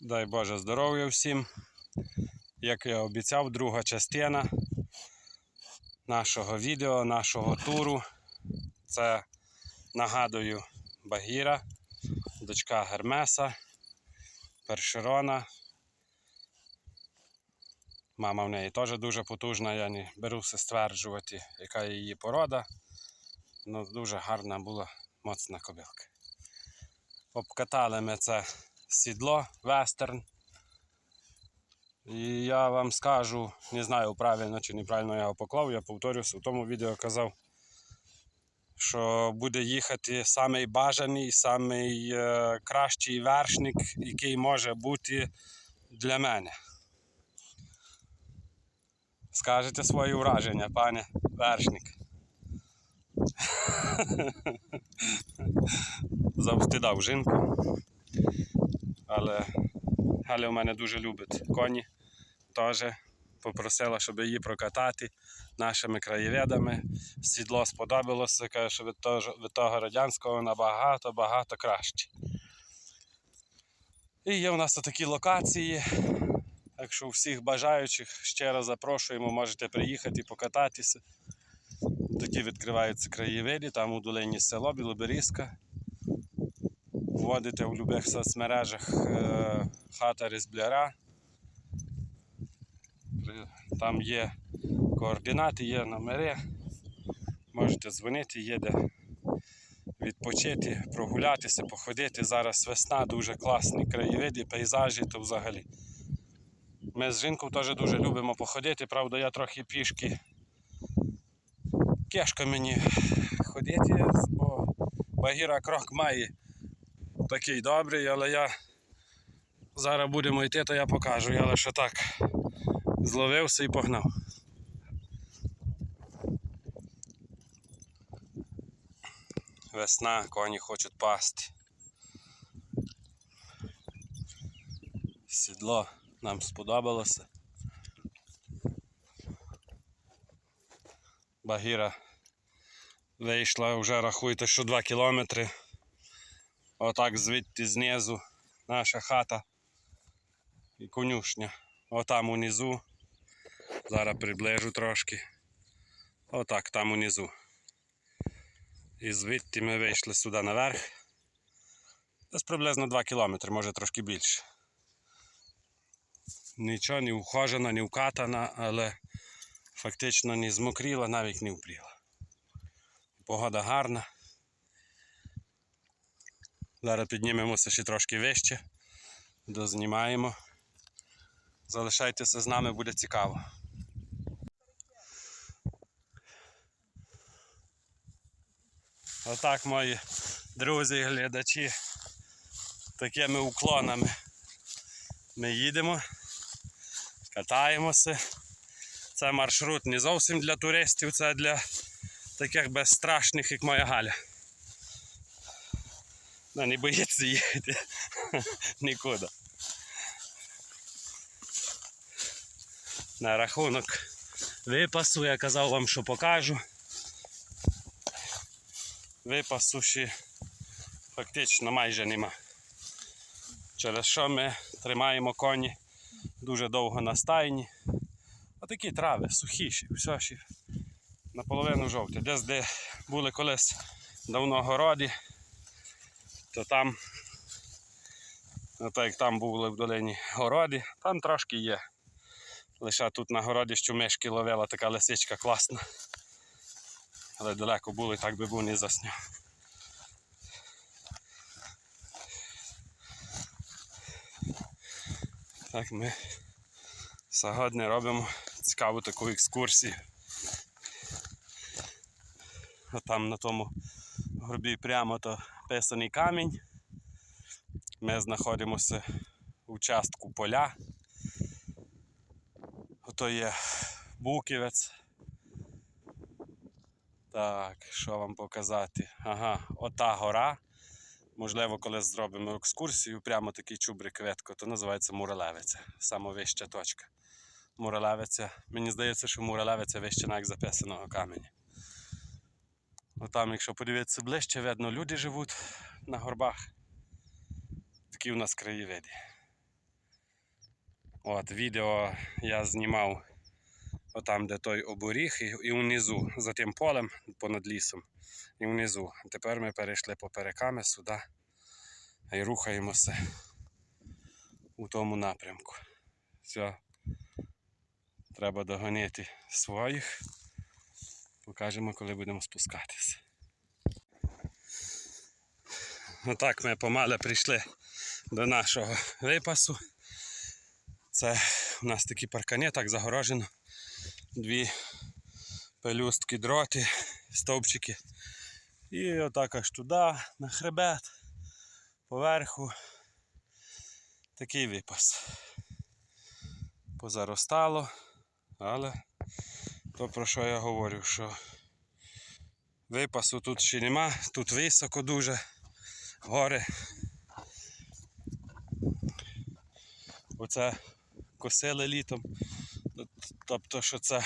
Дай Боже здоров'я всім. Як я обіцяв, друга частина нашого відео, нашого туру. Це нагадую Багіра, дочка Гермеса, Першерона. Мама в неї теж дуже потужна, я не беруся стверджувати, яка її порода. Ну, дуже гарна була моцна кобилка. Обкатали ми це сідло вестерн. І я вам скажу, не знаю правильно чи неправильно я його поклав, я повторюся, в тому відео казав, що буде їхати самий бажаний, самий е, кращий вершник, який може бути для мене. Скажете свої враження, пане вершник. Завстидав жінку. Але Галя у мене дуже любить коні. Теж попросила, щоб її прокатати нашими краєвидами. Сідло сподобалося, каже, що від того, від того радянського набагато-багато краще. І є у нас такі локації. Так що всіх бажаючих ще раз запрошуємо, можете приїхати покататися. Такі відкриваються краєвиди, там у долині село Білоберізка. Вводите в будь-яких соцмережах е, хата Різбляра. Там є координати, є номери. Можете дзвонити, є де відпочити, прогулятися, походити. Зараз весна, дуже класні краєвиди, пейзажі, то взагалі. Ми з жінкою теж дуже любимо походити, правда, я трохи пішки. Кешко мені ходити, бо Багіра крок має такий добрий, але я зараз будемо йти, то я покажу. Я лише так зловився і погнав. Весна, коні хочуть пасти. Сідло нам сподобалося. Багіра вийшла вже рахуйте, що 2 кілометри. Отак звідти знизу наша хата і конюшня. Отам унизу. Зараз приближу трошки. Отак там унизу. І звідти ми вийшли сюди наверх. Десь приблизно 2 кілометри, може трошки більше. Нічого не ухожена, не вкатана, але фактично не змокріла, навіть не впріла. Погода гарна. Зараз піднімемося ще трошки вище, дознімаємо. Залишайтеся з нами, буде цікаво. Отак, мої друзі і глядачі, такими уклонами ми їдемо, катаємося. Це маршрут не зовсім для туристів, це для таких безстрашних, як моя Галя. Вона не боїться їхати нікуди. На рахунок випасу я казав вам, що покажу. Випасу ще фактично майже нема. Через що ми тримаємо коні дуже довго на стайні. Отакі трави, сухіші, все ще наполовину жовті. Десь де були колись давно городі, то там, ну, так як там були в долині городі, там трошки є. Лише тут на городі, що мишки ловила така лисичка класна. Але далеко були, так би був не засняв. Так ми сьогодні робимо цікаву таку екскурсію. А там на тому горбі прямо то писаний камінь. Ми знаходимося в участку поля. Ото є буківець. Так, що вам показати? Ага, ота гора. Можливо, коли зробимо екскурсію, прямо такий чубрик ветко, то називається Муралевиця. Самовища точка. Муралевиця. Мені здається, що Муралевиця вище як записаного каменя. Отам, якщо подивитися ближче, видно, люди живуть на горбах. Такі в нас краєвиди. От, відео я знімав отам, де той оборіг, і, і внизу, за тим полем понад лісом, і внизу. Тепер ми перейшли попереками сюди і рухаємося у тому напрямку. Все. Треба догонити своїх. Покажемо, коли будемо спускатися. Отак ми помале прийшли до нашого випасу. Це у нас такі паркани, так загорожено. Дві пелюстки дроти, стовпчики. І отак аж туди, на хребет, поверху. Такий випас. Позаростало, але то про що я говорю, що випасу тут ще нема, тут високо дуже, гори. Оце косили літом. Тобто, що це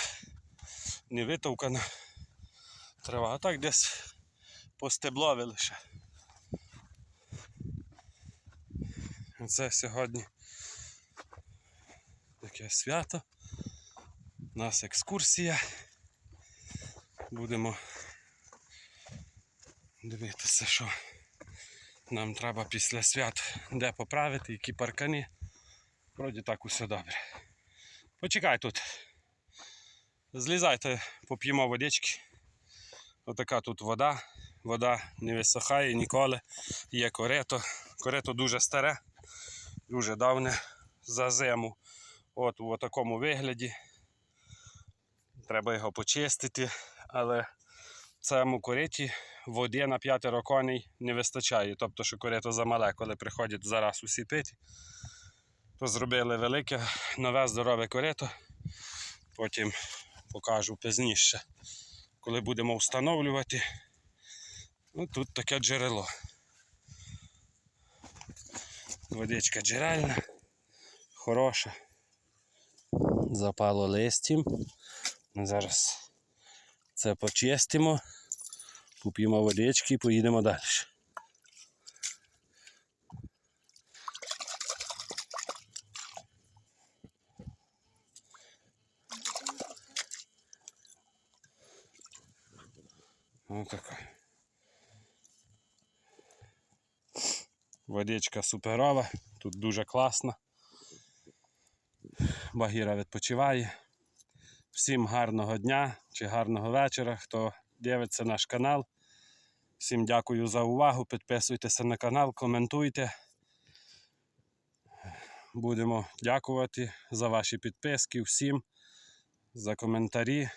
не витовкана трава, а так десь постеблові лише. Це сьогодні таке свято. У нас екскурсія. Будемо дивитися, що нам треба після свят де поправити, які паркани. Вроді так усе добре. Почекай тут. Злізайте, поп'ємо водички. Отака тут вода. Вода не висохає ніколи. Є корето. Корето дуже старе, дуже давне за зиму. От у такому вигляді. Треба його почистити, але в цьому кориті води на п'ятеро коней не вистачає. Тобто, що корито замале, коли приходять зараз усі пити, то зробили велике нове здорове корито. Потім покажу пізніше, коли будемо встановлювати. Ну, тут таке джерело. Водичка джерельна, хороша. Запало листям. Ми зараз це почистимо, поп'ємо водички і поїдемо далі. Ось така. Водичка суперова, тут дуже класно. Багіра відпочиває. Всім гарного дня чи гарного вечора, хто дивиться наш канал. Всім дякую за увагу. Підписуйтеся на канал, коментуйте. Будемо дякувати за ваші підписки всім, за коментарі.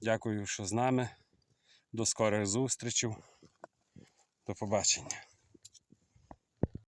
Дякую, що з нами. До скорих зустрічей. До побачення.